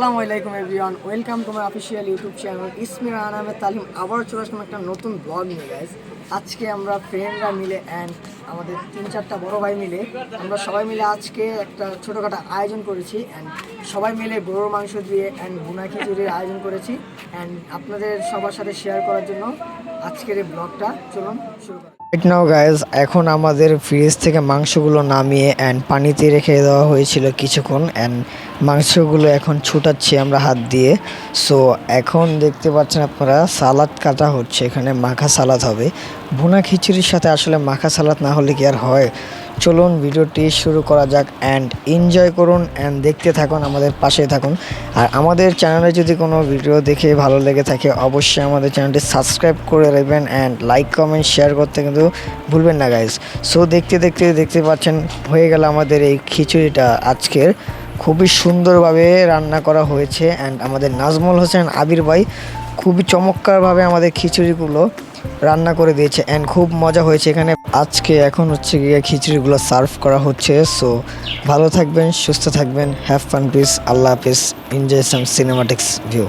আসসালামু আলাইকুম everyone, welcome to my official YouTube channel. Ismir Ahmed তালিম আবারও চলে আসলাম একটা নতুন ব্লগ নিয়ে গাইজ আজকে আমরা ফ্রেন্ডরা মিলে অ্যান্ড আমাদের তিন চারটা বড় ভাই মিলে, আমরা সবাই মিলে আজকে একটা ছোটোখাটো আয়োজন করেছি অ্যান্ড সবাই মিলে গরুর মাংস দিয়ে অ্যান্ড বুনা খিচুড়ির আয়োজন করেছি অ্যান্ড আপনাদের সবার সাথে শেয়ার করার জন্য আজকের এই ব্লগটা চলুন, শুরু করা নাও গাইজ এখন আমাদের ফ্রিজ থেকে মাংসগুলো নামিয়ে অ্যান্ড পানিতে রেখে দেওয়া হয়েছিল কিছুক্ষণ অ্যান্ড মাংসগুলো এখন ছুটাচ্ছি আমরা হাত দিয়ে। সো এখন দেখতে পাচ্ছেন আপনারা, সালাদ কাটা হচ্ছে, এখানে মাখা সালাদ হবে। ভুনা খিচুড়ির সাথে আসলে মাখা সালাদ না হলে কি আর হয়? চলুন ভিডিওটি শুরু করা যাক অ্যান্ড এনজয় করুন অ্যান্ড দেখতে থাকুন, আমাদের পাশে থাকুন। আর আমাদের চ্যানেলে যদি কোনো ভিডিও দেখে ভালো লেগে থাকে, অবশ্যই আমাদের চ্যানেলটি সাবস্ক্রাইব করে রাখবেন অ্যান্ড লাইক কমেন্ট শেয়ার করতে কিন্তু ভুলবেন না গাইজ সো দেখতে দেখতে দেখতে পাচ্ছেন, হয়ে গেল আমাদের এই খিচুড়িটা আজকের। খুবই সুন্দরভাবে রান্না করা হয়েছে অ্যান্ড আমাদের নাজমুল হোসেন আবির ভাই খুবই চমৎকারভাবে আমাদের খিচুড়িগুলো রান্না করে দিয়েছে অ্যান্ড খুব মজা হয়েছে এখানে। আজকে এখন হচ্ছে গিয়ে খিচুড়িগুলো সার্ভ করা হচ্ছে সো ভালো থাকবেন, সুস্থ থাকবেন হ্যাভ ফান পিস আল্লাহ হাফিজ এনজয় সাম সিনেমাটিক্স ভিউ